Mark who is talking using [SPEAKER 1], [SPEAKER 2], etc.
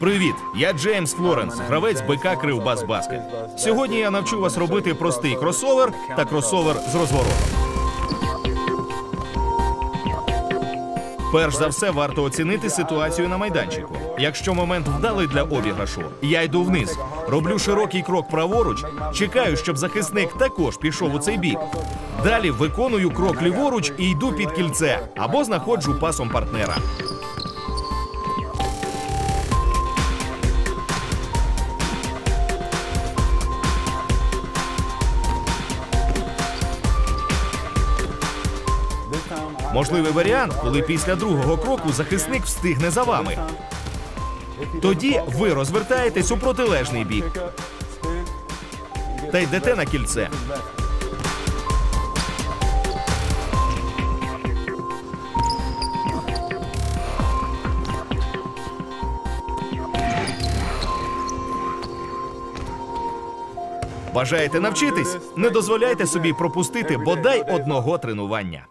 [SPEAKER 1] Привіт, я Джеймс Флоренс, гравець БК Кривбас Баскет. Сьогодні я навчу вас робити простий кросовер та кросовер з розворотом. Перш за все, варто оцінити ситуацію на майданчику. Якщо момент вдалий для обіграшу, я йду вниз, роблю широкий крок праворуч, чекаю, щоб захисник також пішов у цей бік. Далі виконую крок ліворуч і йду під кільце або знаходжу пасом партнера. Можливий варіант, коли після другого кроку захисник встигне за вами. Тоді ви розвертаєтесь у протилежний бік та йдете на кільце. Бажаєте навчитись? Не дозволяйте собі пропустити бодай одного тренування.